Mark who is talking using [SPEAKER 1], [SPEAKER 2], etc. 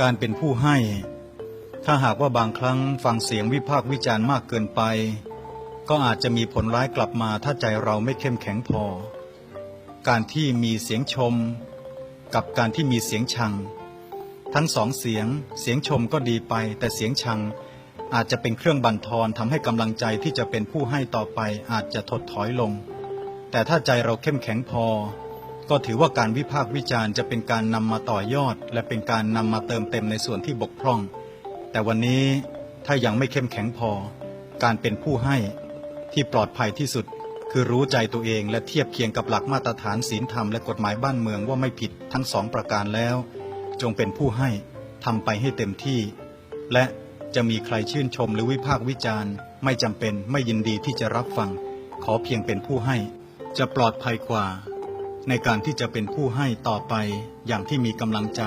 [SPEAKER 1] การเป็นผู้ให้ ถ้าหากว่าบางครั้งฟังเสียงวิพากษ์วิจารณ์มากเกินไป ก็อาจจะมีผลร้ายกลับมาถ้าใจเราไม่เข้มแข็งพอ การที่มีเสียงชม กับการที่มีเสียงชัง ทั้งสองเสียง เสียงชมก็ดีไป แต่เสียงชังอาจจะเป็นเครื่องบั่นทอนทำให้กำลังใจที่จะเป็นผู้ให้ต่อไปอาจจะถดถอยลง แต่ถ้าใจเราเข้มแข็งพอ ก็ถือว่าการวิพากษ์วิจารณ์จะเป็นการนำมาต่อยอด และเป็นการนำมาเติมเต็มในส่วนที่บกพร่อง แต่วันนี้ถ้ายังไม่เข้มแข็งพอ การเป็นผู้ให้ที่ปลอดภัยที่สุด คือรู้ใจตัวเองและเทียบเคียงกับหลักมาตรฐานศีลธรรมและกฎหมายบ้านเมืองว่าไม่ผิดทั้งสองประการแล้ว จงเป็นผู้ให้ทำไปให้เต็มที่ และจะมีใครชื่นชมหรือวิพากษ์วิจารณ์ ไม่จำเป็นไม่ยินดีที่จะรับฟัง ขอเพียงเป็นผู้ให้ จะปลอดภัยกว่า ในการที่จะเป็นผู้ให้ต่อไปอย่างที่มีกำลังใจ